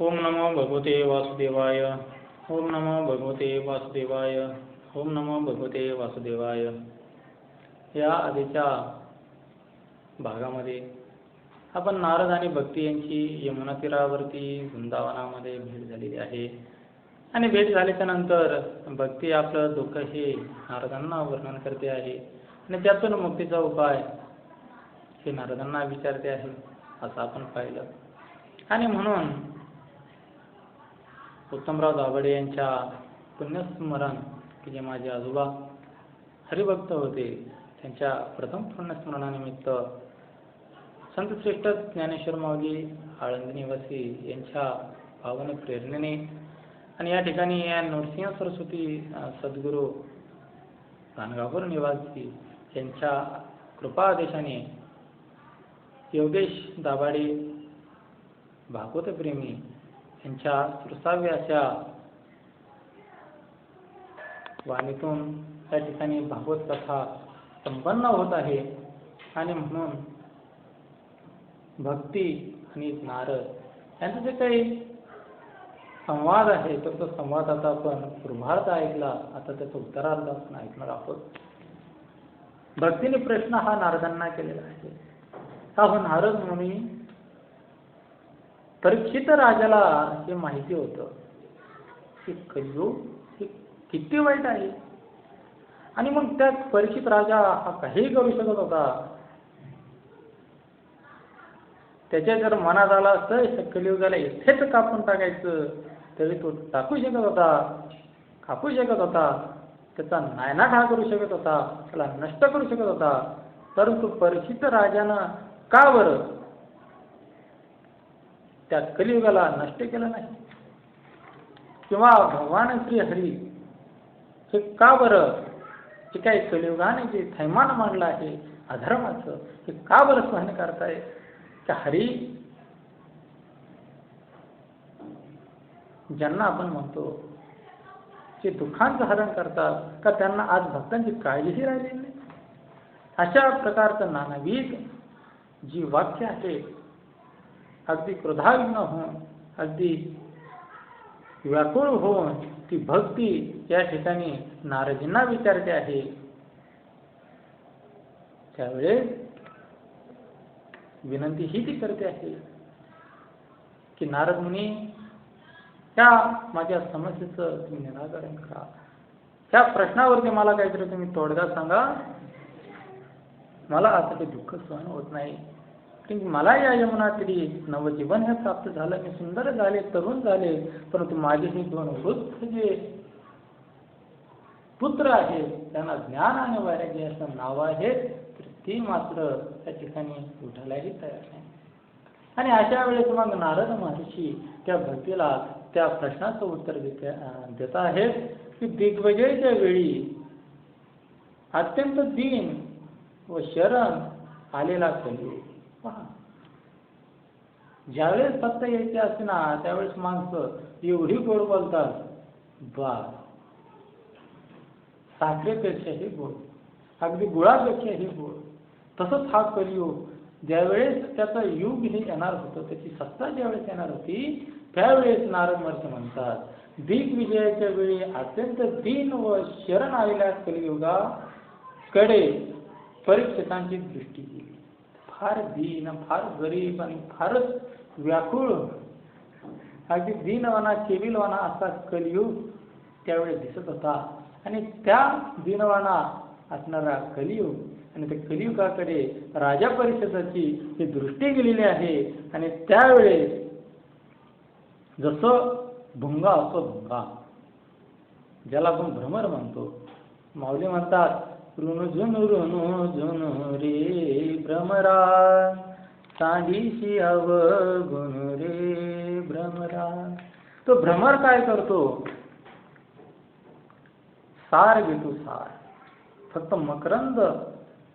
ओम नमो भगवते वासुदेवाय। ओम नमो भगवते वासुदेवाय। ओम नमो भगवते वासुदेवाय। या आधीच्या भागामध्ये आपण नारद आणि भक्ती यांची यमुना तीरावरती वृंदावनामध्ये भेट झालेली आहे. आणि भेट झाल्याच्यानंतर भक्ती आपलं दुःख हे नारदांना वर्णन करते आहे. आणि त्यातून मुक्तीचा उपाय हे नारदांना विचारते आहे असं आपण पाहिलं. आणि म्हणून उत्तमराव दाभाडे यांच्या पुण्यस्मरण की जे माझे आजोबा हरिभक्त होते त्यांच्या प्रथम पुण्यस्मरणानिमित्त संतश्रेष्ठ ज्ञानेश्वर माऊली आळंद निवासी यांच्या भावने प्रेरणेने आणि या ठिकाणी या नरसिंह सरस्वती सद्गुरू गाणगापूर निवासी यांच्या कृपा आदेशाने योगेश दाभाडे भागवतप्रेमी यांच्या सुरसाव्य अशा वाणीतून त्या ठिकाणी भागवत कथा संपन्न होत आहे. आणि म्हणून भक्ती आणि नारद यांचा जे काही संवाद आहे तर तो संवाद आता आपण पूर्वार्थ ऐकला. आता त्याचा उत्तरार्थ आपण ऐकणार आहोत. भक्तीने प्रश्न हा नारदांना केलेला आहे. हा हो नारद मुनी परीक्षित राजाला हे माहिती होतं की कलयुग हे किती वाईट आहे. आणि मग त्यात परीक्षित राजा हा काहीही करू शकत होता. त्याच्या जर मनात आला असतं कलियुगाला इथेच कापून टाकायचं तरी तो टाकू शकत होता कापू शकत होता. त्याचा नायनाट हा करू शकत होता त्याला नष्ट करू शकत होता. परंतु परीक्षित राजानं का बरं त्या कलियुगाला नष्ट केलं नाही. किंवा भगवान श्री हरी हे का बरं? जे काही कलियुगाने जे थैमान मांडलं आहे अधर्माचं हे का बरं सहन करताय? त्या हरी ज्यांना आपण म्हणतो जे दुःखांचं हरण करतात का त्यांना आज भक्तांची काळजीही राहिलेली नाही? अशा प्रकारचं नानाविध जी वाक्य आहे अगदी क्रोधाविघ्न होऊन अगदी व्याकुळ होऊन ती भक्ती या ठिकाणी नारदींना विचारते आहे. त्यावेळेस विनंती ही ती करते आहे की नारद मुनी त्या माझ्या समस्येचं तुम्ही निराकरण करा. त्या प्रश्नावरती मला काहीतरी तुम्ही तोडगा सांगा. मला आता ते दुःख सहन होत नाही. की मला या यमुना तरी नवजीवन हे प्राप्त झालं. मी सुंदर झाले तरुण झाले परंतु माझे हे दोन वृद्ध जे पुत्र आहेत त्यांना ज्ञान आणि वैराग्य असं नाव आहे तर ती मात्र त्या ठिकाणी उठायलाही तयार नाही. आणि अशा वेळेस मग नारद महर्षी त्या भक्तीला त्या प्रश्नाचं उत्तर देते देत आहेत की दिग्विजयच्या वेळी अत्यंत दीन व शरण आलेला कलियुग. ज्यावेळेस फक्त यायचे असते ना त्यावेळेस माणसं एवढी गोड बोलतात. बा. साखरेपेक्षाही गोड. अगदी गुळापेक्षाही गोड. तसंच हा कलियुग. ज्यावेळेस त्याचं युग हे येणार होतं त्याची सत्ता ज्यावेळेस येणार होती त्यावेळेस नारद महर्षी म्हणतात दिग्विजयाच्या वेळी अत्यंत दीन व शरण आलेल्या कलियुगाकडे परीक्षितांची दृष्टी दिली फार दीन फार गरीब आणि फारच व्याकुळ अगदी दीनवाना केविलवाना असा कलियुग त्यावेळेस दिसत होता. आणि त्या दीनवाना असणारा कलियुग आणि त्या कलियुगाकडे राजा परिषदाची ही दृष्टी गेलेली आहे. आणि त्यावेळेस जसं भुंगा असो भुंगा ज्याला आपण भ्रमर म्हणतो. माऊली म्हणतात ऋण झुन ऋण झुन रे भ्रमरा. सांगीशी अवगुण रे भ्रमरा तो भ्रमर काय करतो? सार घेतो सार. फक्त मकरंद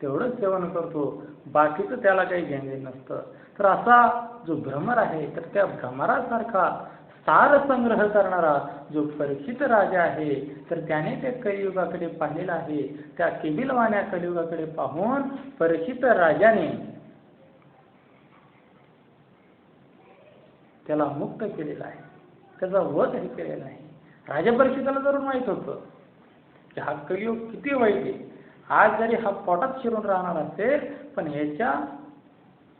तेवढंच सेवन करतो. बाकीचं त्याला काही घेणे नसतं. तर असा जो भ्रमर आहे तर त्या भ्रमरासारखा सार संग्रह करणारा जो परिचित राजा आहे तर त्याने त्या कलियुगाकडे पाहिलेला आहे. त्या केबिलवाण्या कलियुगाकडे पाहून परिचित राजाने त्याला मुक्त केलेला आहे. त्याचा वध हे केलेला आहे. राजा परीक्षिताला जरूर माहीत होतं की हा कलियुग किती वाईट आहे. आज जरी हा पोटात शिरून राहणार असेल पण ह्याच्या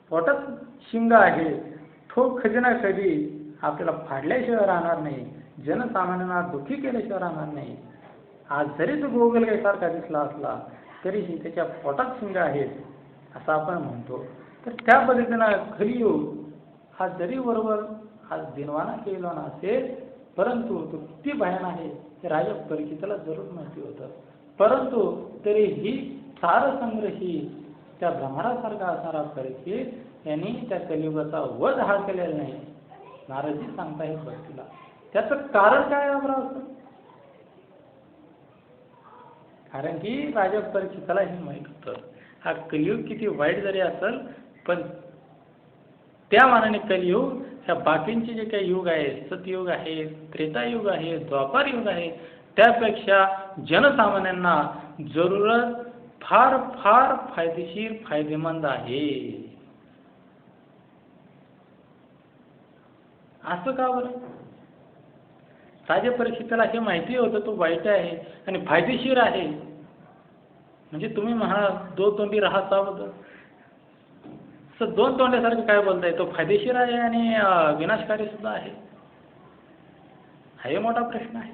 पोटात शिंग आहे. तो खजिना कधी आपल्याला फाडल्याशिवाय राहणार नाही. जनसामान्यांना दुःखी केल्याशिवाय राहणार नाही. आज जरी तो गोगलगाईसारखा दिसला असला तरीही त्याच्या पोटात शिंग आहेत असं आपण म्हणतो. तर त्या पद्धतीनं कलियुग हा जरी बरोबर आज दिनवाना केला असेल परंतु तो किती भयान आहे हे राजा परिचिताला जरूर माहिती होतं. परंतु तरीही सारसंग्रही त्या भ्रमरासारखा असणारा परिचित यांनी त्या कलियुगाचा वध हा केलेला नाही. नाराजी सांगता हे भक्तीला. त्याचं कारण काय बरं असं कारण की राजा परिचिताला हे माहीत होतं. हा कलियुग किती वाईट जरी असेल पण त्या मानाने कलियुग ह्या बाकींचे जे काही युग आहे सतयुग आहे त्रेतायुग आहे द्वापार युग आहे त्यापेक्षा जनसामान्यांना जरूरत फार फार फायदेशीर फायदेमंद आहे. असं का बरं? ताज्या परीक्षिताला हे माहिती होतं तो वाईट आहे आणि फायदेशीर आहे. म्हणजे तुम्ही म्हणा दो तोंडी राहा सावध सर दोन तोंड्यासारखं काय बोलताय? तो फायदेशीर आहे आणि विनाशकारी सुद्धा आहे. हा हे मोठा प्रश्न आहे.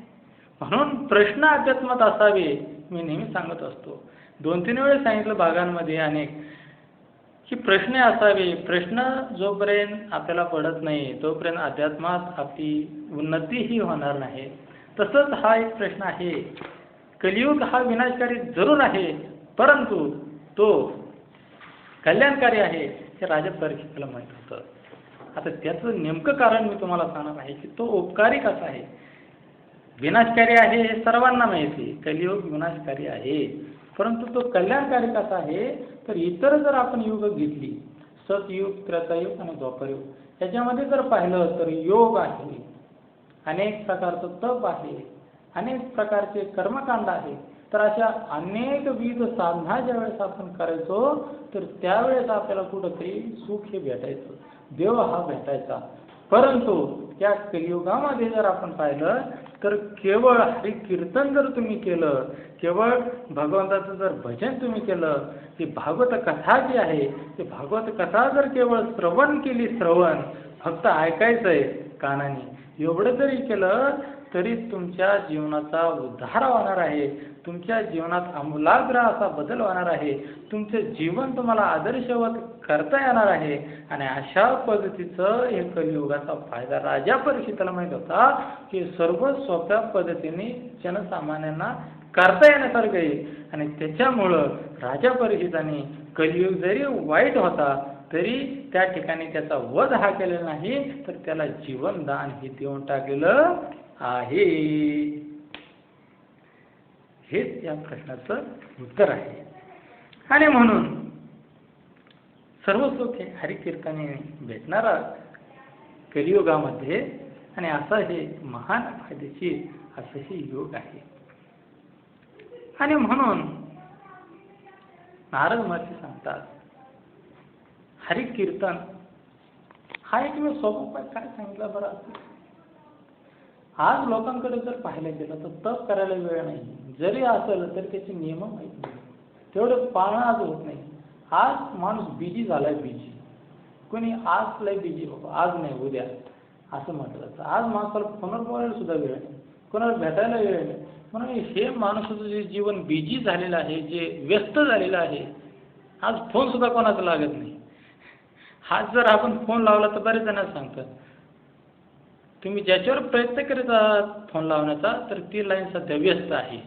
म्हणून प्रश्न अध्यात्मात असावे मी नेहमी सांगत असतो. दोन तीन वेळेस सांगितलं भागांमध्ये अनेक. की प्रश्न असावे. प्रश्न जोपर्यंत आपल्याला पडत नाही तोपर्यंत अध्यात्मात आपली उन्नतीही होणार नाही. तसंच हा एक प्रश्न आहे. कलियुग हा विनाशकारी जरूर आहे परंतु तो कल्याणकारी आहे. हे राजा परीक्षितला माहीत होतं. आता त्याचं नेमकं कारण मी तुम्हाला सांगणार आहे की तो उपकारी कसा आहे? विनाशकारी आहे हे सर्वांना माहिती कलियुग विनाशकारी आहे. परंतु तो कल्याणकारी कसा आहे? तर इतर जर आपण युग घेतली सतयुग त्रतायुग आणि द्वापरयुग याच्यामध्ये जर पाहिलं तर योग आहे. अनेक प्रकारचं तप आहे. अनेक प्रकारचे कर्मकांड आहे. तर अशा अनेक विविध साधना ज्यावेळेस आपण करायचो तर त्यावेळेस आपल्याला कुठंतरी सुख हे भेटायचं देव हा भेटायचा. परंतु त्या कलियुगामध्ये जर आपण पाहिलं तर केवळ हरी कीर्तन जर तुम्ही केलं केवळ भगवंताचं जर भजन तुम्ही केलं ती भागवत कथा जी आहे ती भागवत कथा जर केवळ श्रवण केली श्रवण फक्त ऐकायचं आहे कानाने. एवढं जरी केलं तरी तुमच्या जीवनाचा उद्धार होणार आहे. तुमच्या जीवनात आमूलाग्र असा बदल होणार आहे. तुमचं जीवन तुम्हाला आदर्शवत करता येणार आहे. आणि अशा पद्धतीचं हे कलियुगाचा फायदा राजा परीक्षिताला माहीत होता की सर्व सोप्या पद्धतीने जनसामान्यांना करता येण्यासारखं आहे. आणि त्याच्यामुळं राजा परीक्षिताने कलियुग जरी वाईट होता तरी त्या ठिकाणी त्याचा वध हा केलेला नाही. तर त्याला जीवनदान हे देऊन टाकलेलं आहे. हेच या प्रश्नाचं उत्तर आहे. आणि म्हणून सर्व सुख हे हरिकीर्तने भेटणारा कलियुगामध्ये आणि असं हे महान फायदेशीर असं हे योग आहे. आणि म्हणून नारद महर्षी सांगतात हरिकीर्तन हा एक मी सोपा काय सांगितलं बरं? असं आज लोकांकडे जर पाहायला गेलं तर तप करायला वेळ नाही. जरी असलं तरी त्याचे नियम माहीत नाही. तेवढं पाळणं आज होत नाही. आज माणूस बिजी झालाय बिजी कोणी आज लय बिजी बाबा आज नाही उद्या. असं म्हटलं तर आज माणसाला फोनवर बोलायला सुद्धा वेळ नाही. कोणाला भेटायला वेळ नाही. म्हणून हे माणसाचं जे जीवन बिजी झालेलं आहे जे व्यस्त झालेलं आहे आज फोन सुद्धा कोणाचा लागत नाही. आज जर आपण फोन लावला तर बरेच जण सांगतात तुम्ही ज्याच्यावर प्रयत्न करत आहात फोन लावण्याचा तर ती लाईन सध्या व्यस्त आहे.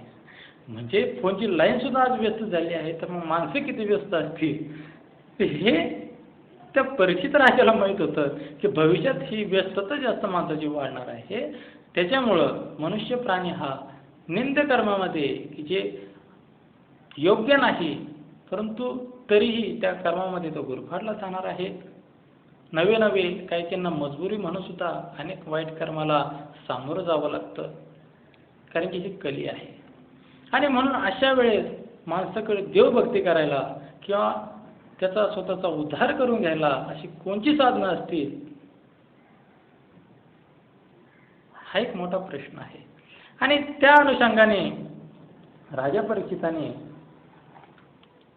म्हणजे फोनची लाईन सुद्धा आज व्यस्त झाली आहे तर मग माणसं किती व्यस्त असतील? हे त्या परिचित राजाला माहीत होतं की भविष्यात ही व्यस्तता जास्त माणसाची वाढणार आहे. त्याच्यामुळं मनुष्य प्राणी हा निंदकर्मामध्ये की जे योग्य नाही परंतु तरीही त्या कर्मामध्ये तो गुरफाडला जाणार आहे. नवे नवे काही त्यांना मजबुरी म्हणून सुद्धा अनेक वाईट कर्माला सामोरं जावं लागतं. कारण की ही कली आहे. आणि म्हणून अशा वेळेस माणसाकडे देवभक्ती करायला किंवा त्याचा स्वतःचा उद्धार करून घ्यायला अशी कोणची साधनं असतील? हा एक मोठा प्रश्न आहे. आणि त्या अनुषंगाने राजा परीक्षिताने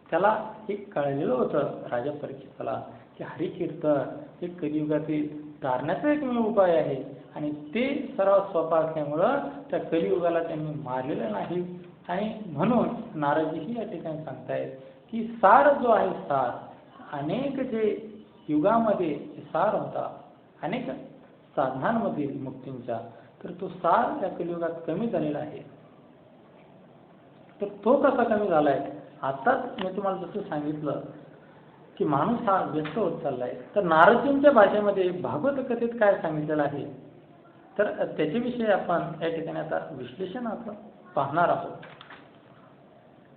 त्याला हे कळलेलं होतं राजा परीक्षिताला की हरिकीर्तन हे कलियुगातील तारण्याचा एकमेव उपाय आहे. आणि ते सर्वात सोपा असल्यामुळं त्या कलियुगाला त्यांनी मारलेलं नाही. आणि म्हणून नाराजीही या ठिकाणी सांगतायत की सार जो आहे सार अनेक जे युगामध्ये सार होता अनेक साधनांमधील मुक्तींचा तर तो सार या कलियुगात कमी झालेला आहे. तर तो कसा कमी झाला आहे आत्ताच मी तुम्हाला जसं सांगितलं की माणूस हा व्यस्त होत चालला आहे तर नारदजींच्या भाषेमध्ये भागवत कथेत काय सांगितलेलं आहे? तर त्याच्याविषयी आपण या ठिकाणी आता विश्लेषण आपण पाहणार आहोत.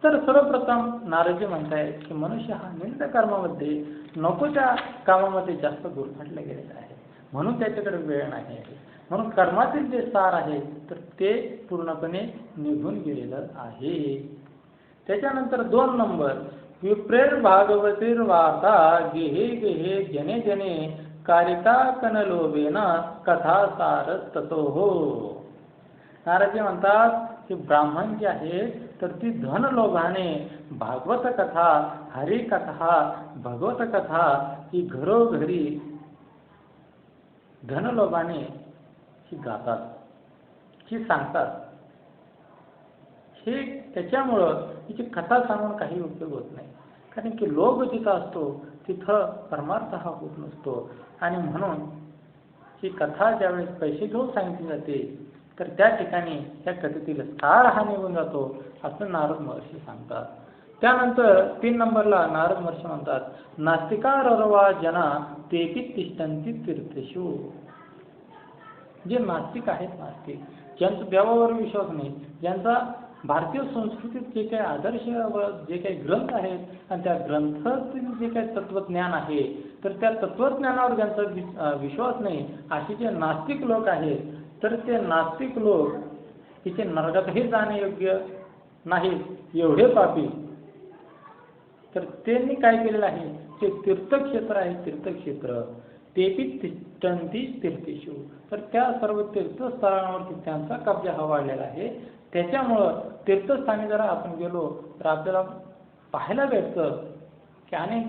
तर सर्वप्रथम नारदजी म्हणताय की मनुष्य हा निंद कर्मामध्ये नको त्या कामामध्ये जास्त गुरफटला गेलेला आहे. म्हणून त्याच्याकडे वेळ नाही आहे. म्हणून कर्मातील जे सार आहे तर ते पूर्णपणे निघून गेलेलं आहे. त्याच्यानंतर दोन नंबर विप्रेर भागवतीर वार्ता गेहे गेहे जने जने कारिका कनलोभेन कथा सार ततो। हो नाराजी म्हणतात की ब्राह्मण जे आहे, तर ती धनलोभाने भागवत कथा हरिकथा भगवत कथा ही घरोघरी धनलोभाने ही गातात, ही सांगतात. हे त्याच्यामुळं तिची कथा सांगून काही उपयोग होत नाही. कारण की लोभ जिथं असतो तिथं परमार्थ हा होत नसतो. आणि म्हणून ही कथा ज्यावेळेस पैसे घेऊन सांगितली जाते तर त्या ठिकाणी त्या कथेतील सार हा निघून जातो असं नारद महर्षी सांगतात. त्यानंतर तीन नंबरला नारद महर्षी म्हणतात नास्तिकारवा जना तेपी तिष्ठंती तीर्थशू जे नास्तिक आहेत नास्तिक ज्यांचा देवावर विश्वास नाही ज्यांचा भारतीय संस्कृतीत जे काही आदर्श व जे काही ग्रंथ आहेत आणि त्या ग्रंथातील जे काही तत्वज्ञान आहे तर त्या तत्वज्ञानावर ज्यांचा वि- विश्वास नाही असे जे नास्तिक लोक आहेत तर ते नास्तिक लोक तिथे नरकातही जाणे योग्य नाही एवढे पापी. तर त्यांनी काय केलेलं आहे ते तीर्थक्षेत्र आहे तीर्थक्षेत्र तेपी तिष्ठंती तीर्थेशू. तर त्या सर्व तीर्थस्थळांवरती त्यांचा कब्जा हवाळलेला वाढलेला आहे. त्याच्यामुळं तीर्थस्थानी जर आपण गेलो तर आपल्याला पाहायला भेटतं की अनेक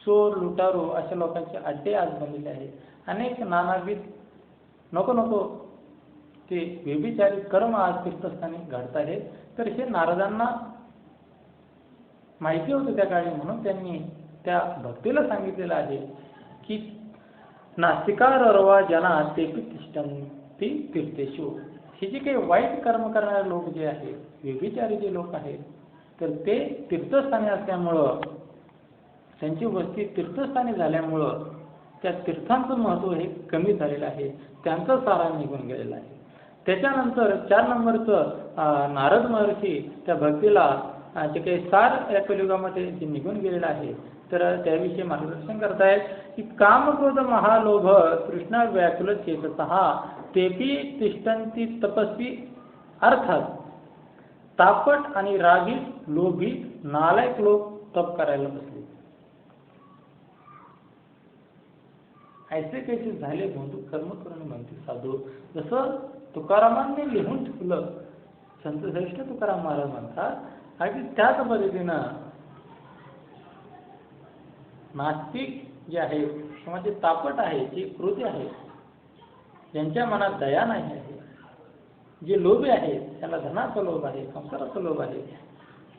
चोर लुटारू अशा लोकांचे अड्डे आज बनलेले आहेत. अनेक नानाविध नको नको ते व्यभिचारी कर्म आज तीर्थस्थानी घडत आहेत. तर हे नारदांना माहिती होतं त्या काळी म्हणून त्यांनी त्या भक्तीला सांगितलेलं आहे की नास्तिकार रवा जना ते तिष्ठंती तीर्थेशू. हे जे काही वाईट कर्म करणारे लोक जे आहेत व्यभिचारी जे लोक आहेत तर ते तीर्थस्थानी असल्यामुळं त्यांची वस्ती तीर्थस्थानी झाल्यामुळं त्या तीर्थांचं महत्त्व हे कमी झालेलं आहे. त्यांचा सारा निघून गेलेला आहे. त्याच्यानंतर चार नंबरचं नारद महर्षी त्या भक्तीला जे काही सार या कलियुगामध्ये जे निघून गेलेलं आहे तर त्याविषयी मार्गदर्शन करतायत की कामक्रोध महालोभ कृष्णा व्याकुल चेतसहा तेपी तिष्ठंती तपस्वी अर्थात तापट आणि रागीत लोभी नालायक लोक तप करायला बसले. ऐसे कैसे झाले बंधू कर्म करून म्हणते साधू? जसं तुकारामांनी लिहून ठेवलं संत श्रेष्ठ तुकाराम महाराज म्हणतात आणि त्याच पद्धतीनं नास्तिक जे आहे किंवा जे तापट आहे जे कृती आहे ज्यांच्या मनात दया नाही आहे जे लोभी आहेत त्याला धनाचा लोभ आहे संसाराचा लोभ आहे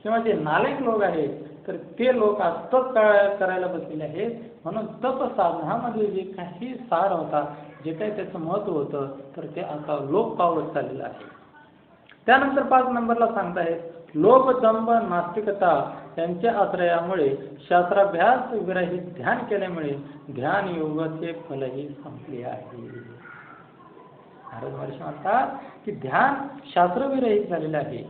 किंवा जे नालायक लोक आहेत तर ते लोक आज तप करायला बसलेले आहेत. म्हणून तप साधनामध्ये जे काही सार होता जे काही त्याचं महत्त्व होतं तर ते आता लोप पावत चाललेलं आहे. त्यानंतर पाच नंबरला सांगतायत लोभ दंभ नास्तिकता यांच्या आश्रयामुळे शास्त्राभ्यास विरहित ध्यान केल्यामुळे ध्यान योगाचे फलही संपले आहे. भारत वर्ष म्हणतात की ध्यान शास्त्रविरहित झालेलं आहे.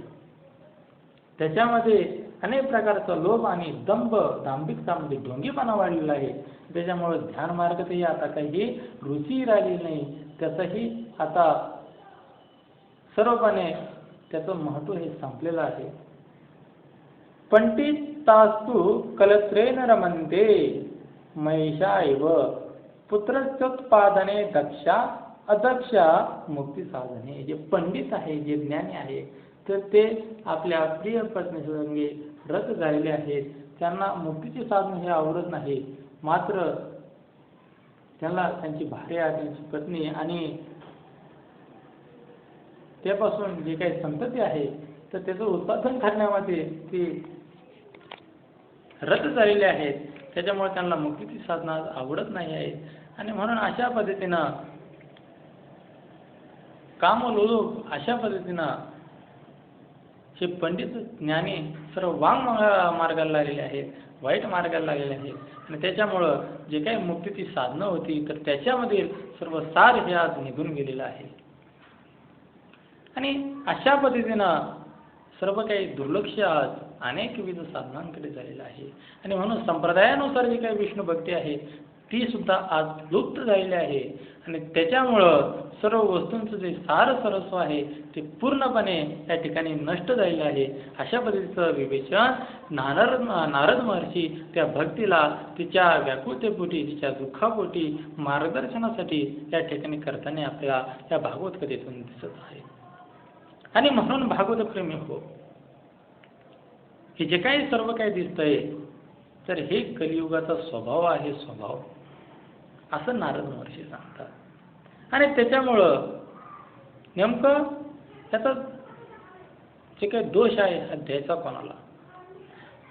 त्याच्यामध्ये अनेक प्रकारचा लोभ आणि दंभ दांभिकतामध्ये ढोंगीपणा वाढलेला आहे. त्याच्यामुळे ध्यान मार्गातही आता काही रुची राहिली नाही. त्याचाही आता सर्वपणे त्याचं महत्त्व हे संपलेलं आहे. पंडितास्तु कलत्रेन रमन्ते महिषा इव पुत्रचोत्पादने दक्षा अदक्षा मुक्ती साधने. जे पंडित आहे जे ज्ञानी आहे तर ते आपल्या प्रिय पत्नीसंगे रथ झालेले आहेत. त्यांना मुक्तीचे साधन हे आवडत नाही. मात्र त्यांना त्यांची भार्या त्यांची पत्नी आणि त्यापासून जे काही संतती आहे तर त्याचं उत्पादन करण्यामध्ये ती रत झालेले आहेत त्याच्यामुळे त्यांना मुक्तीची साधना आवडत नाही आहे. आणि म्हणून अशा पद्धतीनं कामलोक अशा पद्धतीनं हे पंडित ज्ञानी सर्व वांग मार्गाला लागलेले आहेत वाईट मार्गाला लागलेले आहेत. आणि त्याच्यामुळं जे काही मुक्तीची साधनं होती तर त्याच्यामधील सर्व सार हे आज निघून गेलेलं आहे. आणि अशा पद्धतीनं सर्व काही दुर्लक्ष आज अनेक विविध साधनांकडे झालेलं आहे. आणि म्हणून संप्रदायानुसार जी काही विष्णू भक्ती आहे ती सुद्धा आज लुप्त झालेली आहे. आणि त्याच्यामुळं सर्व वस्तूंचं जे सार सर्वस्व आहे ते पूर्णपणे त्या ठिकाणी नष्ट झालेलं आहे. अशा पद्धतीचं विवेचन नारद नारद महर्षी त्या भक्तीला तिच्या व्याकुळतेपोटी तिच्या दुःखापोटी मार्गदर्शनासाठी या ठिकाणी करताना आपल्याला या भागवत कथेतून दिसत आहे. आणि म्हणून भागवत प्रेमी हो. हे जे काही सर्व काही दिसतंय तर हे कलियुगाचा स्वभाव आहे स्वभाव. असं नारद महर्षी सांगतात. आणि त्याच्यामुळं नेमकं त्याचा जे काही दोष आहे हा द्यायचा कोणाला?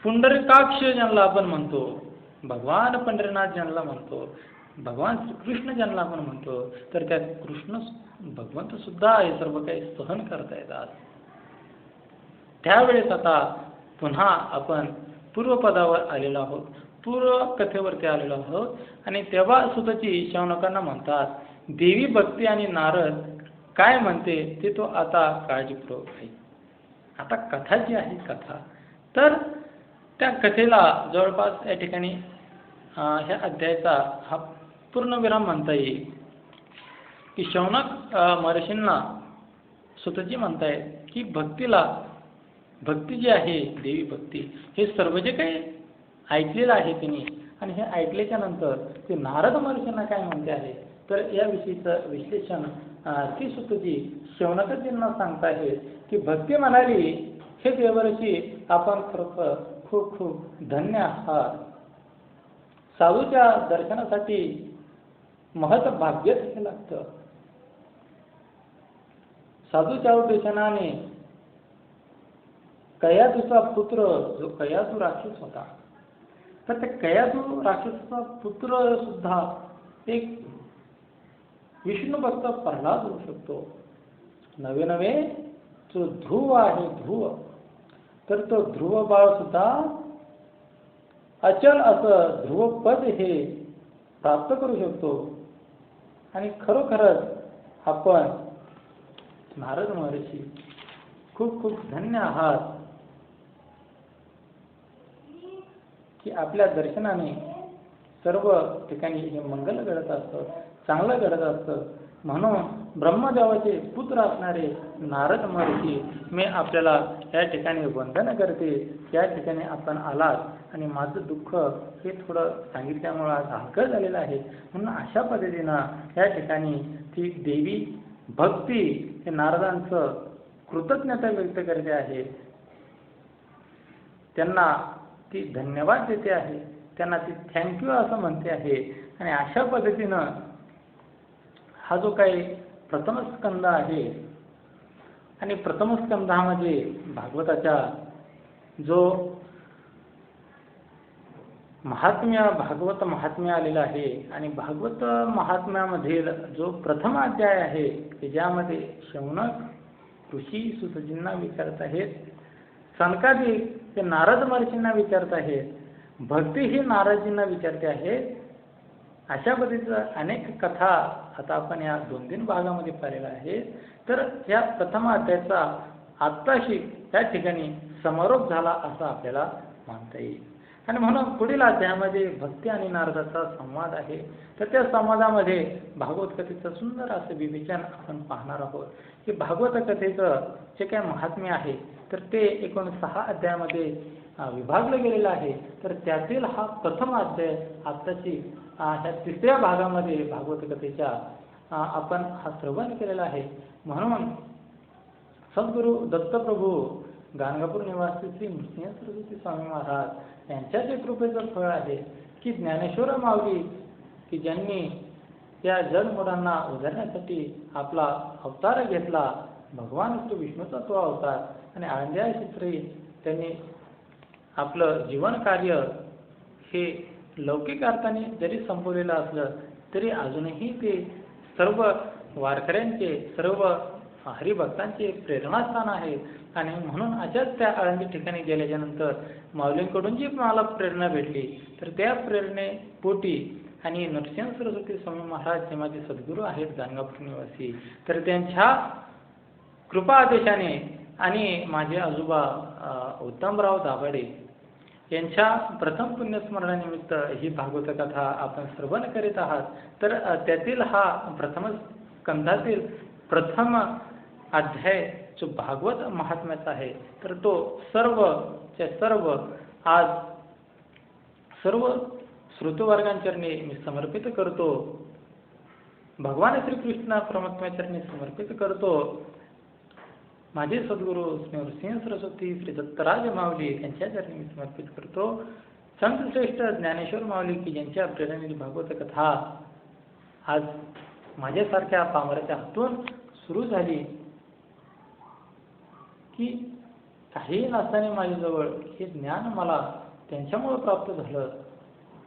पुंडरीकाक्ष ज्यांना आपण म्हणतो भगवान पंढरीनाथ ज्यांना म्हणतो भगवान कृष्ण ज्यांना आपण म्हणतो तर त्यात कृष्ण भगवंत सुद्धा हे सर्व काही सहन करता येतात. त्यावेळेस आता पुन्हा आपण पूर्वपदावर आलेलो आहोत. पूर्व कथेवरती आलेलो आहोत. आणि तेव्हा सुद्धाची शौनकांना म्हणतात देवी भक्ती आणि नारद काय म्हणते ते तो आता काळजीपूर्वक आहे आता कथा जी आहे कथा. तर त्या कथेला जवळपास या ठिकाणी ह्या अध्यायाचा हा पूर्णविराम म्हणता येईल. की शौनक महर्षींना सुतजी म्हणतायत की भक्तीला भक्ती जी आहे देवी भक्ती हे सर्व जे काही ऐकलेलं आहे त्यांनी आणि हे ऐकल्याच्या नंतर ते नारद महर्षींना काय म्हणते आहे? तर याविषयीचं विश्लेषण ती सुतजी शौनकजींना सांगत आहेत की भक्ती म्हणाली हे देवर्षी आपण खरोखर खूप खूप धन्य आहात. साधूच्या दर्शनासाठी महत भाग्यच हे लागतं. साधूच्या उपदेशनाने कयादूचा पुत्र जो कयादू राक्षस होता तर त्या कयादू राक्षसाचा पुत्र सुद्धा एक विष्णू भक्त प्रल्हाद होऊ शकतो. नवे नवे जो ध्रुव आहे ध्रुव तर तो ध्रुव बाळ सुद्धा अचल असं ध्रुवपद हे प्राप्त करू शकतो. आणि खरोखरच आपण नारद महर्षी खूप खूप धन्य आहात. की आपल्या दर्शनाने सर्व ठिकाणी हे मंगल घडत असतं चांगलं घडत असतं म्हणून ब्रह्मदेवाचे पुत्र असणारे नारद महर्षी मी आपल्याला या ठिकाणी वंदन करते. या ठिकाणी आपण आलात आणि माझं दुःख हे थोडं सांगितल्यामुळं आज हलकं झालेलं आहे. म्हणून अशा पद्धतीनं या ठिकाणी ती देवी भक्ती हे नारदांचं कृतज्ञता व्यक्त करते आहे. त्यांना ती धन्यवाद देते आहे. त्यांना ती थँक्यू असं म्हणते आहे. आणि अशा पद्धतीनं हा जो काही प्रथमस्कंद आहे आणि प्रथमस्कंधामध्ये भागवताच्या जो महात्म्य भागवत महात्म्य आलेलं आहे आणि भागवत महात्म्यामधील जो प्रथम अध्याय आहे की ज्यामध्ये शौनक ऋषी सुतजींना विचारत आहेत सनकादी ते नारद महर्षींना विचारत आहेत भक्ती ही नारदजींना विचारते आहेत अशा पद्धतीचं अनेक कथा आता आपण या दोन तीन भागामध्ये पाहिलेल्या आहेत. तर या प्रथम अध्यायाचा आत्ताशी त्या ठिकाणी समारोप झाला असं आपल्याला मानता येईल. आणि म्हणून पुढील अध्यायामध्ये भक्ती आणि नारदाचा संवाद आहे. तर त्या संवादामध्ये भागवत कथेचं सुंदर असं विवेचन आपण पाहणार आहोत. की भागवत कथेचं जे काय महात्म्य आहे तर ते एकूण सहा अध्यायामध्ये विभागलं गेलेलं आहे. तर त्यातील हा प्रथम अध्याय आत्ताची ह्या तिसऱ्या भागामध्ये भागवत कथेच्या आपण हा श्रवण केलेला आहे. म्हणून सद्गुरू दत्तप्रभू गाणगापूर निवासी श्री नृसिंह सरस्वती स्वामी महाराज यांच्या जे कृपेचं फळ आहे की ज्ञानेश्वर माऊली की ज्यांनी त्या जगमुरांना उधरण्यासाठी आपला अवतार घेतला भगवान श्री विष्णूचा तो अवतार आणि आळंद्या श्री त्यांनी आपलं जीवन कार्य हे लौकिक अर्थाने जरी संपवलेलं असलं तरी अजूनही ते सर्व वारकऱ्यांचे सर्व हरिभक्तांचे प्रेरणास्थान आहे. आणि म्हणून अशाच त्या आळंदी ठिकाणी गेल्याच्यानंतर माऊलींकडून जी मला प्रेरणा भेटली तर त्या प्रेरणेपोटी आणि नरसिंह सरस्वती स्वामी महाराज हे माझे सद्गुरू आहेत गाणगापूर निवासी. तर त्यांच्या कृपा आदेशाने आणि माझे आजोबा उत्तमराव दाभाडे यांच्या प्रथम पुण्यस्मरणानिमित्त ही भागवत कथा आपण श्रवण करीत आहात. तर त्यातील हा प्रथम स्कंधातील प्रथम अध्याय जो भागवत महात्म्याचा आहे तर तो सर्व सर्व आज सर्व श्रुतवर्गांचरणी मी समर्पित करतो. भगवान श्रीकृष्ण परमात्म्याचरणी समर्पित करतो. माझे सद्गुरू श्री नृसिंह सरस्वती श्री दत्तराज माऊली यांच्या चरणी मी समर्पित करतो. संत श्रेष्ठ ज्ञानेश्वर माऊली की ज्यांच्या प्रेरणेने भागवत कथा आज माझ्यासारख्या पामराच्या हातून सुरू झाली. की काही नसताना माझ्याजवळ हे ज्ञान मला त्यांच्यामुळं प्राप्त झालं.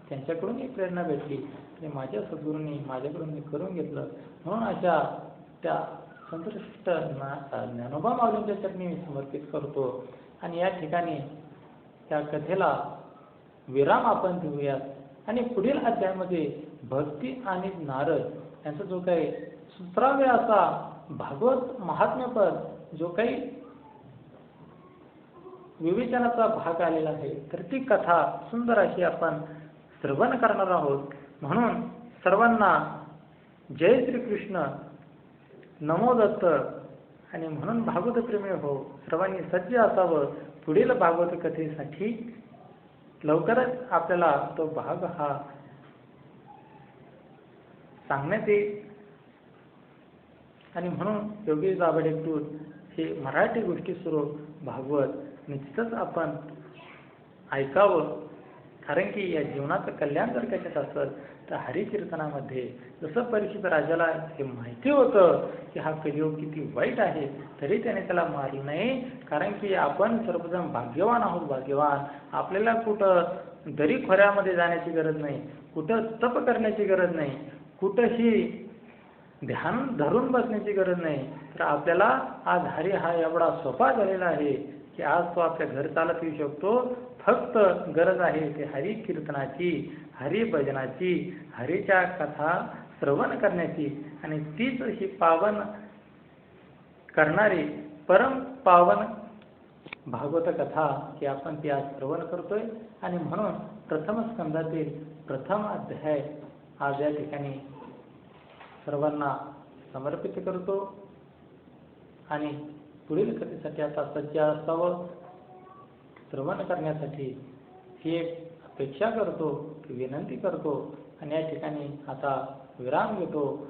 त्यांच्याकडून एक प्रेरणा भेटली. आणि माझ्या सद्गुरूंनी माझ्याकडून मी करून घेतलं. म्हणून अशा त्या संतश्रेष्ठ ज्ञा ज्ञानोबा माऊलींच्या चरणी मी समर्पित करतो आणि या ठिकाणी त्या कथेला विराम आपण देऊयात. आणि पुढील अध्यायामध्ये भक्ती आणि नारद यांचा जो काही सुत्राव्य असा भागवत महात्म्यपद जो काही विवेचनाचा भाग आलेला आहे तर ती कथा सुंदर अशी आपण श्रवण करणार आहोत. म्हणून सर्वांना जय श्रीकृष्ण. नमो दत्त. आणि म्हणून भागवत प्रेमी हो सर्वांनी सज्ज असावं. पुढील भागवत कथेसाठी लवकरच आपल्याला तो भाग हा सांगण्यात येईल. आणि म्हणून योगी जाबडेकृत हे मराठी गोष्टी स्वरूप भागवत निश्चितच आपण ऐकावं. कारण की या जीवनाचं कल्याण जर कशात असेल तर हरिकीर्तनामध्ये जसं परीक्षित राजाला हे माहिती होतं की हा कलियोग किती वाईट आहे तरी त्याने त्याला मारलं नाही. कारण की आपण सर्वजण भाग्यवान आहोत भाग्यवान. आपल्याला कुठं दरी खोऱ्यामध्ये जाण्याची गरज नाही कुठं तप करण्याची गरज नाही कुठंही ध्यान धरून बसण्याची गरज नाही. तर आपल्याला आज हरी हा एवढा सोपा झालेला आहे की आज तो आपल्या घर चालत येऊ शकतो. फक्त गरज आहे ते हरी कीर्तनाची हरी भजनाची हरीच्या कथा श्रवण करण्याची. आणि तीच ही पावन करणारी परम पावन भागवत कथा की आपण ती आज श्रवण करतोय. आणि म्हणून प्रथम स्कंदातील प्रथम अध्याय आज या ठिकाणी सर्वांना समर्पित करतो. आणि पुढील कथेसाठी आता सज्ज असावं. श्रवण करण्यासाठी ही एक अपेक्षा करतो की विनंती करतो. आणि या ठिकाणी आता विराम घेतो.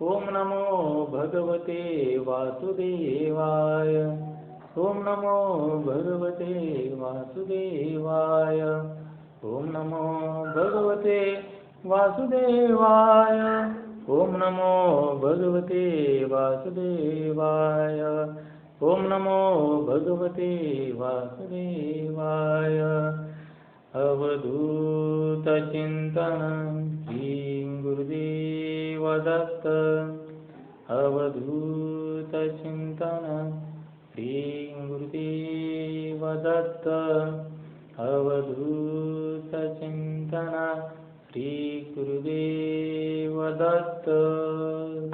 ओम नमो भगवते वासुदेवाय. ओम नमो भगवते वासुदेवाय. ओम नमो भगवते वासुदेवाय. ओम नमो भगवते वासुदेवाय. ओम नमो भगवते वासुदेवाय। अवधूतचिन्तनं श्रीं गुरुदेवदत्त। अवधूतचिन्तनं श्रीं गुरुदेवदत्त। अवधूतचिन्तन श्रीगुरुदेवदत्त